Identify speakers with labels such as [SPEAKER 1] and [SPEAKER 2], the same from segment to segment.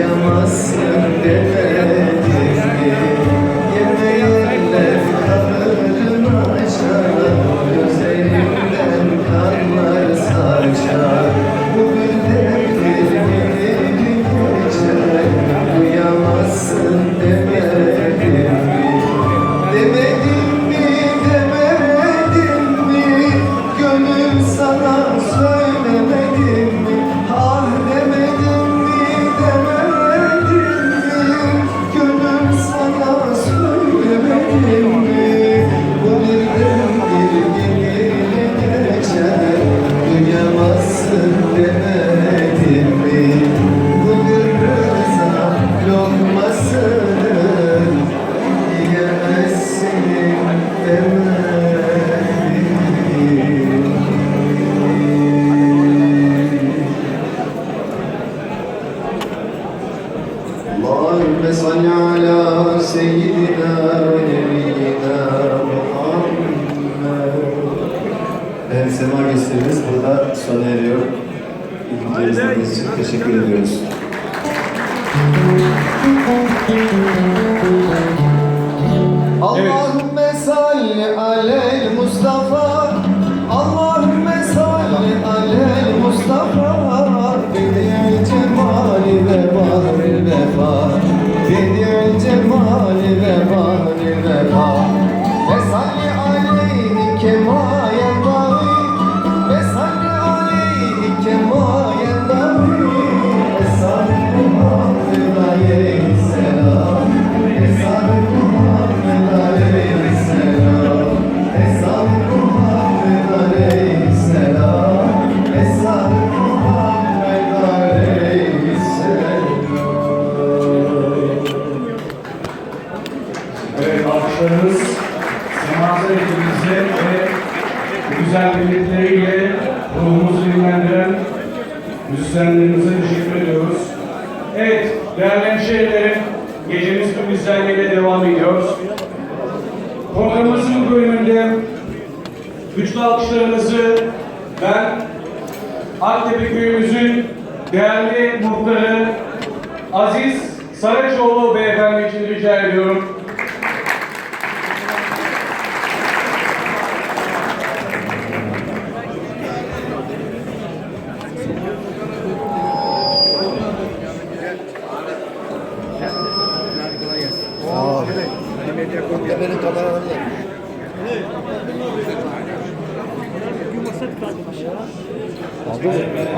[SPEAKER 1] Uyamazsın demedim Sema gösterimiz burada sona eriyor. İlginci izlediğiniz için teşekkür ediyoruz.
[SPEAKER 2] Dinlendiren müzisyenlerimize teşekkür ediyoruz. Evet, değerli hemşehrilerim, gecemiz tüm güzelliğiyle devam ediyor. Programımızın bölümünde güçlü alkışlarınızı ben Aktepe köyümüzün değerli muhtarı Aziz Saraçoğlu beyefendi için rica ediyorum.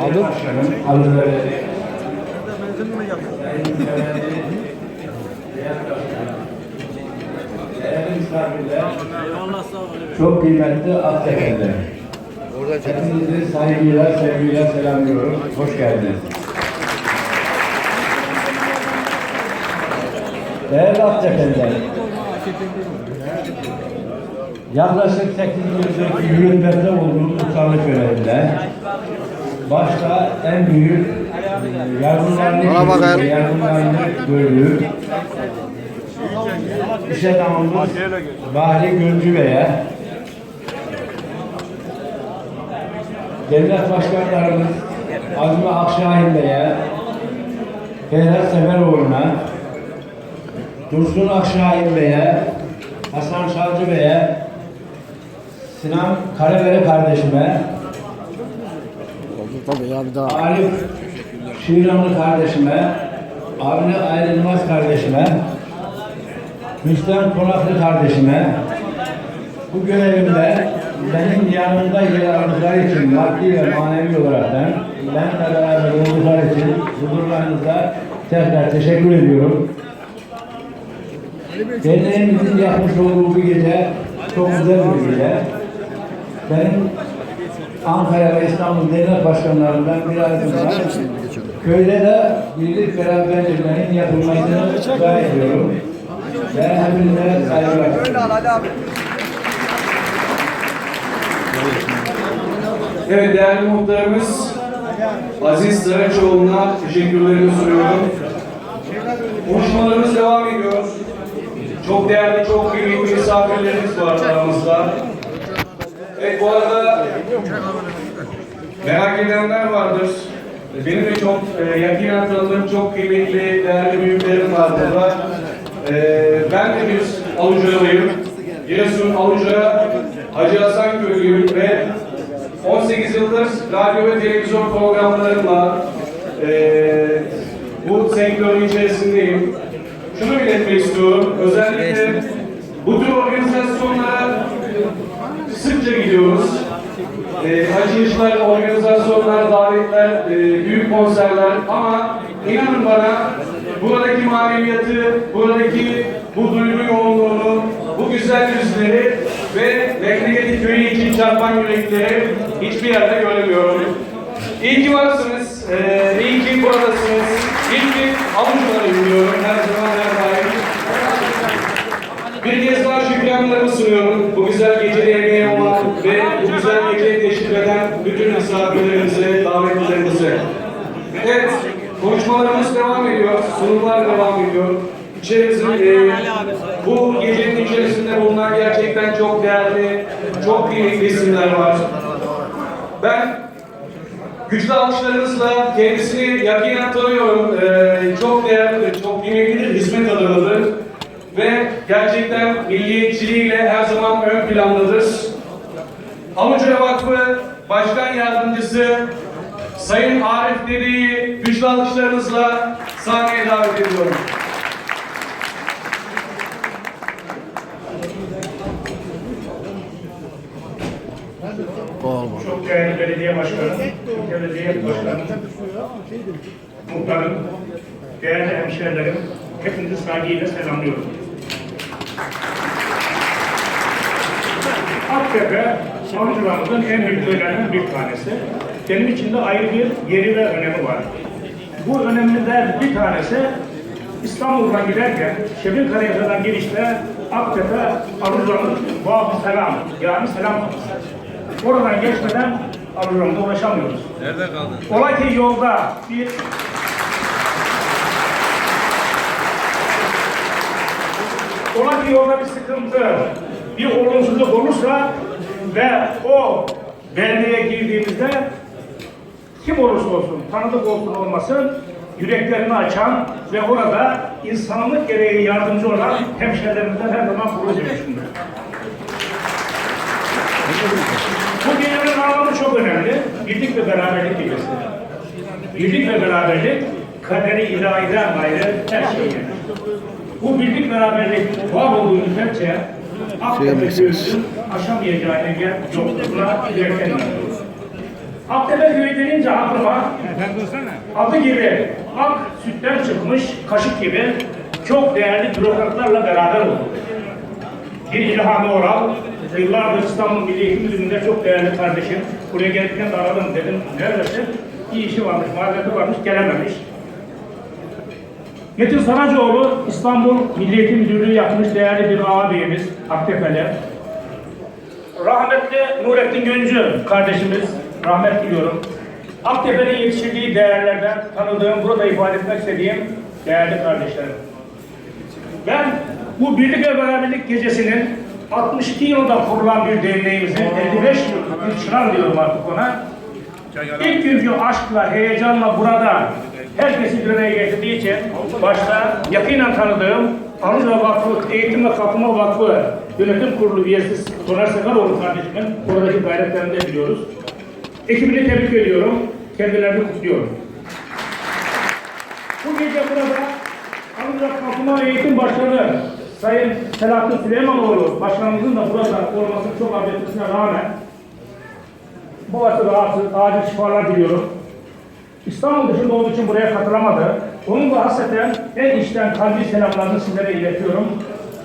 [SPEAKER 2] Aldım. Aldım. Değerli misafirler, çok kıymetli Aktepe'de. Hepinizi saygıyla, sevgiyle selamlıyorum. Hoş geldiniz. Değerli Aktepe'liler, yaklaşık 8 yıldır yürütmekte olduğum muhtarlık görevinde. Başta en büyük e, yardımlarını yardımlarını görüyor. İş adamımız Bahri Gülcü Bey'e devlet başkanlarımız Azmi Akşahin Bey'e Ferhat Seferoğlu'na Dursun Akşahin Bey'e Hasan Savcı Bey'e Sinan Karabere kardeşime
[SPEAKER 3] Tabii ya bir daha.
[SPEAKER 2] Arif Şiranlı kardeşime, Avni Ayrılmaz kardeşime, Müslüm Konaklı kardeşime, bu görevimde benim yanımda yer aldıkları için maddi ve manevi olarak ben, benimle beraber oldukları için huzurlarınızda tekrar teşekkür ediyorum. Derneğimizin yapmış olduğu bu gece çok güzel bir gece. Benim Ankara ve İstanbul Devlet Başkanlarından bir aydınlar. Köyde de birlik beraberliklerin yapılmasını rica ediyorum. Ve hepinize saygılar. Evet değerli muhtarımız Aziz Saraçoğlu'na teşekkürlerimi sunuyorum. Konuşmalarımız devam ediyor. Çok değerli, çok kıymetli misafirlerimiz var aramızda. Evet bu arada merak edenler vardır.
[SPEAKER 3] Benim de çok e, yakinen tanıdığım çok kıymetli, değerli büyüklerim var burada. E, ben de bir Alucaralıyım. Giresun Alucara Hacı Hasan Köylüyüm ve 18 yıldır radyo ve televizyon programlarımla e, bu sektörün içerisindeyim. Şunu belirtmek istiyorum. Özellikle bu tür organizasyonlara sıkça gidiyoruz. E, açılışlar, organizasyonlar, davetler, e, büyük konserler ama inanın bana buradaki maneviyatı, buradaki bu duygu yoğunluğunu, bu güzel yüzleri ve Leknegeti köyü için çarpan yürekleri hiçbir yerde göremiyorum. İyi ki varsınız, e, iyi ki buradasınız, ki avuçlara yürüyorum her zaman her daim. Bir kez daha şükranlarımı sunuyorum. Bu güzel gecede emeği olan ve bu güzel geceyi teşvik eden bütün misafirlerimize, davetlilerimize. Evet, konuşmalarımız devam ediyor, sunumlar devam ediyor. İçerisinde, e, bu gecenin içerisinde bulunan gerçekten çok değerli, çok kıymetli isimler var. Ben güçlü alkışlarınızla kendisini yakinen tanıyorum. Ee, çok değerli, çok kıymetli hizmet adamıdır. Ve gerçekten milliyetçiliğiyle her zaman ön plandadır. Amucura Vakfı Başkan Yardımcısı Sayın Arif Dedi'yi güçlü alkışlarınızla sahneye davet ediyorum.
[SPEAKER 4] Çok değerli belediye başkanı, belediye başkanı, muhtarım, değerli hemşehrilerim, hepinizi saygıyla selamlıyorum. Aktepe, Avcılarımızın en büyük bir tanesi. Benim için de ayrı bir yeri ve önemi var. Bu önemliler bir tanesi İstanbul'dan giderken Şebin Karayasa'dan girişte Aktepe, Avcılarımız, Vahab Selam, yani selam kapısı. Oradan geçmeden Avcılarımıza ulaşamıyoruz. Nerede kaldı? Olay ki yolda bir Ola ki yolda bir sıkıntı, bir olumsuzluk olursa ve o beldeye girdiğimizde kim olursa olsun, tanıdık olsun olmasın, yüreklerini açan ve orada insanlık gereği yardımcı olan hemşehrilerimizden her zaman gurur duymuşumdur. Gecenin anlamı çok önemli. Birlik ve beraberlik gecesi. Birlik ve beraberlik kaderi ilahiden gayrı her şey yenir. Bu birlik beraberlik var olduğu müddetçe Aktepe Köyü'nün aşamayacağı engel yokluğuna ilerken. Aktepe Köyü denince aklıma adı gibi ak sütten çıkmış kaşık gibi çok değerli bürokratlarla beraber oldu. Bir İlhami Oral, yıllardır İstanbul Milli Eğitim Müdürlüğü'nde çok değerli kardeşim. Buraya gelirken de aradım dedim, neredesin? Bir işi varmış, mazereti varmış, gelememiş. Metin Saracoğlu İstanbul Milli Eğitim Müdürlüğü yapmış değerli bir ağabeyimiz, Aktepe'li. Rahmetli Nurettin Güncü kardeşimiz, rahmet diliyorum. Aktepe'nin yetiştirdiği değerlerden tanıdığım, burada ifade etmek istediğim değerli kardeşlerim. Ben bu birlik ve beraberlik gecesinin 62 yılında kurulan bir derneğimizin 55 yıllık bir çınar diyorum artık ona. İlk günkü aşkla, heyecanla burada herkesi bir araya getirdiği için başta yakinen tanıdığım Anadolu Vakfı Eğitim ve Kalkınma Vakfı Yönetim Kurulu üyesi Soner Sekaroğlu kardeşimin buradaki gayretlerini de biliyoruz. Ekibini tebrik ediyorum. Kendilerini kutluyorum. Bu gece burada Anadolu Kalkınma Eğitim Başkanı Sayın Selahattin Süleymanoğlu Başkanımızın da burada olmasını çok etmesine rağmen bu açıda acil, acil şifalar diliyorum. İstanbul dışında olduğu için buraya katılamadı. Onun da hasreten en içten kalbi selamlarını sizlere iletiyorum.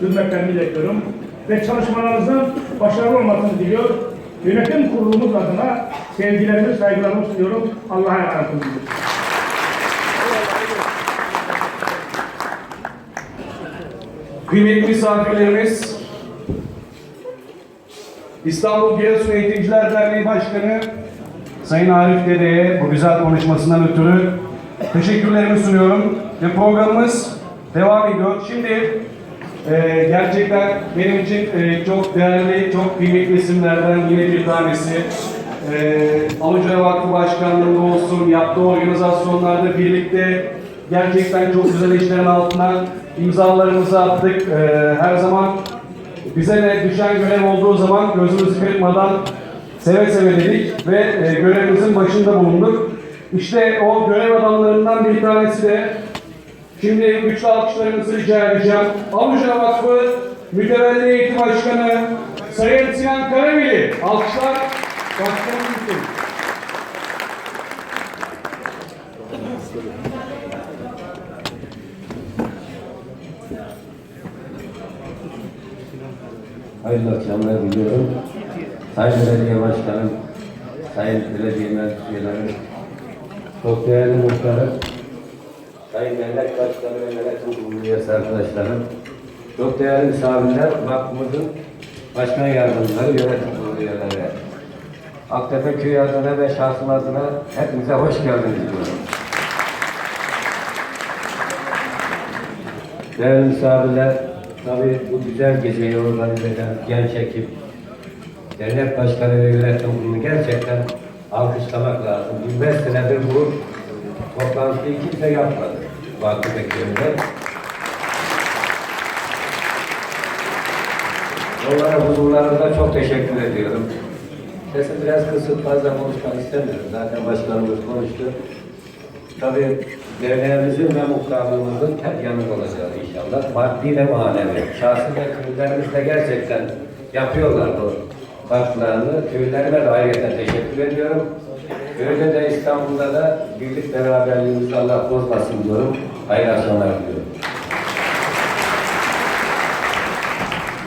[SPEAKER 4] Hürmetlerimi iletiyorum. Ve çalışmalarınızın başarılı olmasını diliyor. Yönetim kurulumuz adına sevgilerimi, saygılarımı sunuyorum. Allah'a emanet olun.
[SPEAKER 3] Kıymetli misafirlerimiz, İstanbul Giresun Eğitimciler Derneği Başkanı Sayın Arif Dede'ye bu güzel konuşmasından ötürü teşekkürlerimi sunuyorum ve programımız devam ediyor. Şimdi e, gerçekten benim için e, çok değerli, çok kıymetli isimlerden yine bir tanesi e, Alucra Vakfı Başkanlığı'nda olsun, yaptığı organizasyonlarda birlikte gerçekten çok güzel işlerin altına imzalarımızı attık. E, her zaman bize ne düşen görev olduğu zaman gözümüzü kırpmadan seve seve dedik ve e, görevimizin başında bulunduk. İşte o görev adamlarından bir tanesi de şimdi güçlü alkışlarınızı rica edeceğim. Alucra Vakfı Mütevelli Eğitim Başkanı Sayın Sinan Karaveli. Alkışlar başkanımız için.
[SPEAKER 5] Hayırlı akşamlar diliyorum. Sayın Belediye Başkanım, Sayın Belediye Meclisleri, çok değerli muhtarım, Sayın Dernek Başkanı ve Kurulu üyesi arkadaşlarım, çok değerli misafirler, vakfımızın başkan yardımcıları, yönetim kurulu üyeleri, Aktepe Köyü adına ve şahsım adına hepinize hoş geldiniz diyorum. Değerli misafirler, tabii bu güzel geceyi organize eden genç ekip, dernek başkanı ve yönetim kurulu gerçekten alkışlamak lazım. 25 senedir bu toplantıyı kimse yapmadı Vakıf Ekranı'nda. Onlara huzurlarında çok teşekkür ediyorum. Sesim biraz kısık, fazla konuşmak istemiyorum. Zaten başkanımız konuştu. Tabii derneğimizin ve muhtarlığımızın hep yanında olacağız inşallah. Maddi ve manevi. Şahsi ve köylerimiz de gerçekten yapıyorlar bu farklarını. Köylerime de ayrıca teşekkür ediyorum. Köyde de İstanbul'da da birlik beraberliğimizi Allah bozmasın diyorum. Hayırlı akşamlar diliyorum.